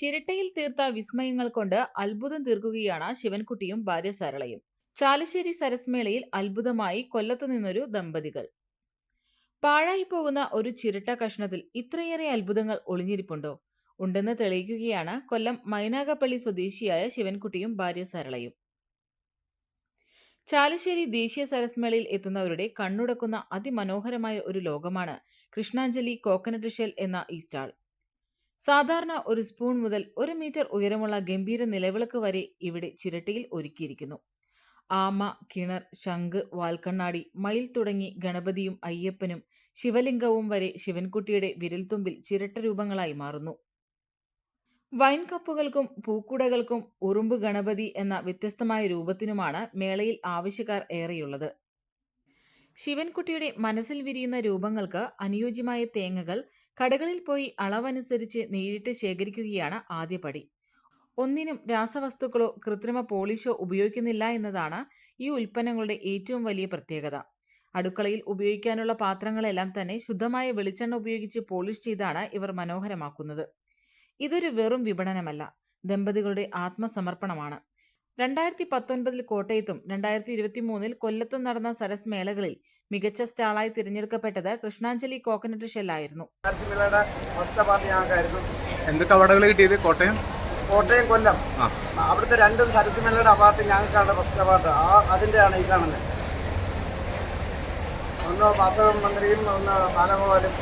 ചിരട്ടയിൽ തീർത്ത വിസ്മയങ്ങൾ കൊണ്ട് അത്ഭുതം തീർക്കുകയാണ് ശിവൻകുട്ടിയും ഭാര്യ സരളയും. ചാലശ്ശേരി സരസ്മേളയിൽ അത്ഭുതമായി കൊല്ലത്തു നിന്നൊരു ദമ്പതികൾ. പാഴായി പോകുന്ന ഒരു ചിരട്ട കഷ്ണത്തിൽ ഇത്രയേറെ അത്ഭുതങ്ങൾ ഒളിഞ്ഞിരിപ്പുണ്ടോ? ഉണ്ടെന്ന് തെളിയിക്കുകയാണ് കൊല്ലം മൈനാകപ്പള്ളി സ്വദേശിയായ ശിവൻകുട്ടിയും ഭാര്യ സരളയും. ചാലശ്ശേരി ദേശീയ സരസ്മേളയിൽ എത്തുന്നവരുടെ കണ്ണുടക്കുന്ന അതിമനോഹരമായ ഒരു ലോകമാണ് കൃഷ്ണാഞ്ജലി കോക്കനട്ട് ഷെൽ എന്ന ഈ സ്റ്റാൾ. സാധാരണ ഒരു സ്പൂൺ മുതൽ ഒരു മീറ്റർ ഉയരമുള്ള ഗംഭീര നിലവിളക്ക് വരെ ഇവിടെ ചിരട്ടയിൽ ഒരുക്കിയിരിക്കുന്നു. ആമ കിണർ ശംഖ് വാൽക്കണ്ണാടി മയിൽ തുടങ്ങി ഗണപതിയും അയ്യപ്പനും ശിവലിംഗവും വരെ ശിവൻകുട്ടിയുടെ വിരൽത്തുമ്പിൽ ചിരട്ട രൂപങ്ങളായി മാറുന്നു. വൈൻ കപ്പുകൾക്കും പൂക്കുടകൾക്കും ഉറുമ്പ് ഗണപതി എന്ന വ്യത്യസ്തമായ രൂപത്തിനുമാണ് മേളയിൽ ആവശ്യക്കാർ ഏറെയുള്ളത്. ശിവൻകുട്ടിയുടെ മനസ്സിൽ വിരിയുന്ന രൂപങ്ങൾക്ക് അനുയോജ്യമായ തേങ്ങകൾ കടകളിൽ പോയി അളവനുസരിച്ച് നേരിട്ട് ശേഖരിക്കുകയാണ് ആദ്യപടി ഒന്നിനും രാസവസ്തുക്കളോ കൃത്രിമ പോളിഷോ ഉപയോഗിക്കുന്നില്ല എന്നതാണ് ഈ ഉൽപ്പന്നങ്ങളുടെ ഏറ്റവും വലിയ പ്രത്യേകത. അടുക്കളയിൽ ഉപയോഗിക്കാനുള്ള പാത്രങ്ങളെല്ലാം തന്നെ ശുദ്ധമായ വെളിച്ചെണ്ണ ഉപയോഗിച്ച് പോളിഷ് ചെയ്താണ് ഇവർ മനോഹരമാക്കുന്നത്. ഇതൊരു വെറും വിപണനമല്ല ദമ്പതികളുടെ ആത്മസമർപ്പണമാണ്. രണ്ടായിരത്തി പത്തൊൻപതിൽ കോട്ടയത്തും രണ്ടായിരത്തി ഇരുപത്തി മൂന്നിൽ കൊല്ലത്തും നടന്ന സരസ് മേളകളിൽ മികച്ച സ്റ്റാളായി തിരഞ്ഞെടുക്കപ്പെട്ടത് കൃഷ്ണാഞ്ജലി കോക്കനട്ട് ഷെല്ലായിരുന്നു. എന്തൊക്കെ അവാർഡുകൾ കിട്ടിയത് കോട്ടയം? കോട്ടയം കൊല്ലം. അവിടുത്തെ രണ്ടും സരസിമലയുടെ അവാർഡ് ഞങ്ങൾക്കാണ് ഫസ്റ്റ് അവാർഡ്. ആ അതിന്റെയാണ് ഈ കാണുന്നത്. ഒന്ന് വാസവ മന്ത്രിയും ഒന്ന് ബാലഗോപാലും.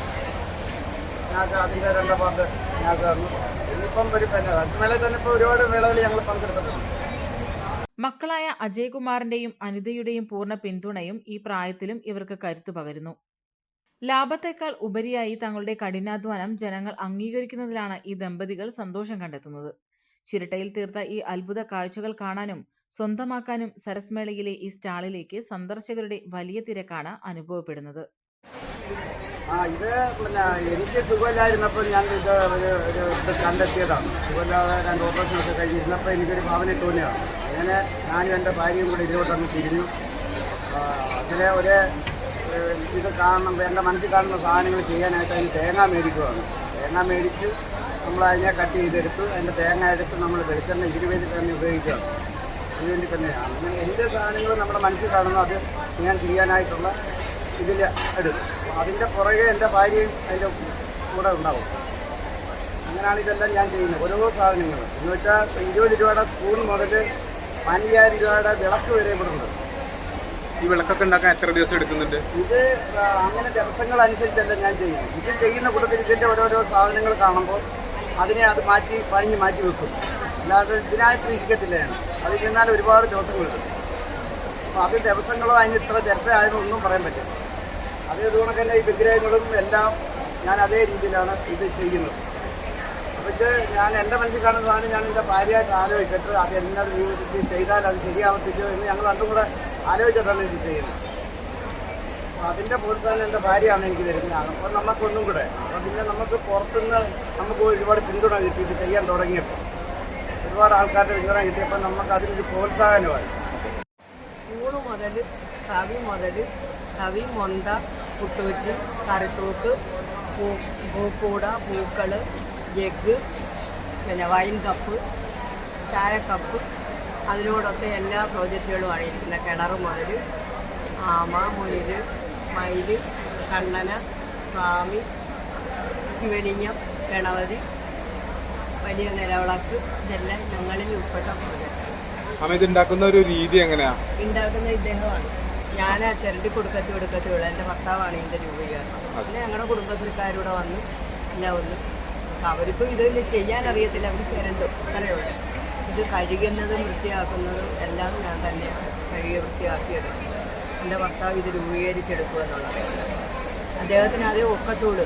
ഞങ്ങൾക്ക് അതിന്റെ രണ്ട് അവാർഡ് ഞങ്ങൾക്ക് തന്നു. ഇനിയിപ്പം ഒരു പിന്നെ സരസിമേളയിൽ തന്നെ ഇപ്പോൾ ഒരുപാട് മേളകളിൽ ഞങ്ങൾ പങ്കെടുത്തിട്ടുണ്ട്. മക്കളായ അജയ്കുമാറിന്റെയും അനിതയുടെയും പൂർണ പിന്തുണയും ഈ പ്രായത്തിലും ഇവർക്ക് കരുത്തു പകരുന്നു. ലാഭത്തെക്കാൾ ഉപരിയായി തങ്ങളുടെ കഠിനാധ്വാനം ജനങ്ങൾ അംഗീകരിക്കുന്നതിലാണ് ഈ ദമ്പതികൾ സന്തോഷം കണ്ടെത്തുന്നത്. ചിരട്ടയിൽ തീർത്ത ഈ അത്ഭുത കാഴ്ചകൾ കാണാനും സ്വന്തമാക്കാനും സരസ്മേളയിലെ ഈ സ്റ്റാളിലേക്ക് സന്ദർശകരുടെ വലിയ തിരക്കാണ് അനുഭവപ്പെടുന്നത്. ആ ഇത് പിന്നെ എനിക്ക് സുഖമില്ലായിരുന്നപ്പോൾ ഞാൻ ഇത് ഒരു ഒരു ഇത് കണ്ടെത്തിയതാണ്. സുഖമില്ലാതെ രണ്ട് ഓപ്പറേഷനൊക്കെ കഴിഞ്ഞിരുന്നപ്പോൾ എനിക്കൊരു ഭാവന തോന്നിയതാണ്. അങ്ങനെ ഞാനും എന്റെ ഭാര്യയും കൂടെ ഇതിലോട്ടൊന്ന് തിരിഞ്ഞു. അതിലെ ഒരു ഇത് കാണണം എന്റെ മനസ്സിൽ കാണുന്ന സാധനങ്ങൾ ചെയ്യാനായിട്ട് അതിന് തേങ്ങ മേടിക്കുവാണ്. തേങ്ങ മേടിച്ച് നമ്മൾ അതിനെ കട്ട് ചെയ്തെടുത്ത് അതിന്റെ തേങ്ങ എടുത്ത് നമ്മൾ വെളിച്ചെണ്ണ ഇതിനു വേണ്ടി തന്നെ ഉപയോഗിക്കുകയാണ്. ഇതിനു വേണ്ടി തന്നെയാണ്. അങ്ങനെ എന്റെ സാധനങ്ങൾ നമ്മുടെ മനസ്സിൽ കാണുന്നു അത് ഞാൻ ചെയ്യാനായിട്ടുള്ള ഇതിൽ അപ്പോൾ അതിന്റെ പുറകെ എന്റെ ഭാര്യയും അതിന്റെ കൂടെ ഉണ്ടാവും. അങ്ങനെയാണ് ഇതെല്ലാം ഞാൻ ചെയ്യുന്നത്. ഓരോ സാധനങ്ങൾ എന്ന് വെച്ചാൽ ഇരുപത് രൂപയുടെ സ്പൂൺ മുതൽ പതിനയ്യായിരം രൂപയുടെ വിളക്ക് വരെ ഇവിടെ ഉണ്ട്. ഈ വിളക്കൊക്കെ ഉണ്ടാക്കാൻ എത്ര ദിവസം എടുക്കുന്നുണ്ട്? ഇത് അങ്ങനെ ദിവസങ്ങൾ അനുസരിച്ചല്ല ഞാൻ ചെയ്യുന്നത്. ഇത് ചെയ്യുന്ന കൂട്ടത്തിൽ ഇതിന്റെ ഓരോരോ സാധനങ്ങൾ കാണുമ്പോൾ അതിനെ അത് മാറ്റി പണിഞ്ഞ് മാറ്റി വെക്കും. അല്ലാതെ ഇതിനായിട്ട് ഇരിക്കത്തില്ല ഞാൻ. അത് ചെന്നാൽ ഒരുപാട് ദിവസങ്ങളുണ്ട് അപ്പോൾ അത് ദിവസങ്ങളോ അതിന് ഇത്ര ചിരട്ടയായതൊന്നും പറയാൻ പറ്റില്ല. അതേ കണക്ക് തന്നെ ഈ വിഗ്രഹങ്ങളും എല്ലാം ഞാൻ അതേ രീതിയിലാണ് ഇത് ചെയ്യുന്നത്. അപ്പോൾ ഇത് ഞാൻ എന്റെ മനസ്സിൽ കാണുന്ന സാധനം ഞാൻ എന്റെ ഭാര്യയായിട്ട് ആലോചിച്ചിട്ട് അത് എന്നത് രീതിയിൽ ചെയ്താൽ അത് ശരിയാവത്തില്ലോ എന്ന് ഞങ്ങൾ രണ്ടും കൂടെ ആലോചിച്ചിട്ടാണ് ഇത് ചെയ്യുന്നത്. അപ്പോൾ അതിന്റെ പ്രോത്സാഹനം എന്റെ ഭാര്യയാണ് എനിക്ക് തരുന്നത്. അപ്പോൾ നമുക്കൊന്നും കൂടെ അപ്പോൾ പിന്നെ നമുക്ക് പുറത്തുനിന്ന് നമുക്ക് ഒരുപാട് പിന്തുണ കിട്ടി ഇത് ചെയ്യാൻ തുടങ്ങിയപ്പോൾ. ഒരുപാട് ആൾക്കാരുടെ പിന്തുണ കിട്ടിയപ്പോൾ നമുക്ക് അതിനൊരു പ്രോത്സാഹനമായി. സ്കൂൾ മുതൽ കവി മുതൽ കവി മൊന്ത പുട്ടുകുറ്റി കറിത്തൂക്ക് പൂ പൂക്കൂട പൂക്കൾ ജഗ് പിന്നെ വൈൻ കപ്പ് ചായക്കപ്പ് അതിനോടൊത്ത എല്ലാ പ്രോജക്റ്റുകളും ആയിരിക്കുന്ന കിണർ മുതൽ ആമ മുയിൽ മയിൽ കണ്ണന സ്വാമി ശിവലിംഗം ഗണപതി വലിയ നിലവിളക്ക്. ഇതെല്ലാം ഞങ്ങളിൽ ഉൾപ്പെട്ട പ്രോജക്റ്റ് ഉണ്ടാക്കുന്ന ഒരു രീതി എങ്ങനെയാ? ഉണ്ടാക്കുന്ന ഇദ്ദേഹമാണ്. ഞാൻ ആ ചിരണ്ടി കൊടുക്കത്തി കൊടുക്കത്തി ഉള്ള. എന്റെ ഭർത്താവാണ് ഇതിന്റെ രൂപീകരണം. പിന്നെ ഞങ്ങളുടെ കുടുംബശ്രീക്കാരൂടെ വന്ന്. എല്ലാം ഒന്ന് അവർക്കും ഇത് ചെയ്യാൻ അറിയത്തില്ല അവർ ചിരണ്ടും. അത്രയുള്ളൂ ഇത് കഴുകുന്നതും വൃത്തിയാക്കുന്നതും എല്ലാം ഞാൻ തന്നെയാണ്. കഴുകി വൃത്തിയാക്കിയെടുക്കുന്നത് എന്റെ ഭർത്താവ് ഇത് രൂപീകരിച്ചെടുക്കുമെന്നുള്ളത് അദ്ദേഹത്തിന് അതേ ഒക്കത്തുള്ളൂ.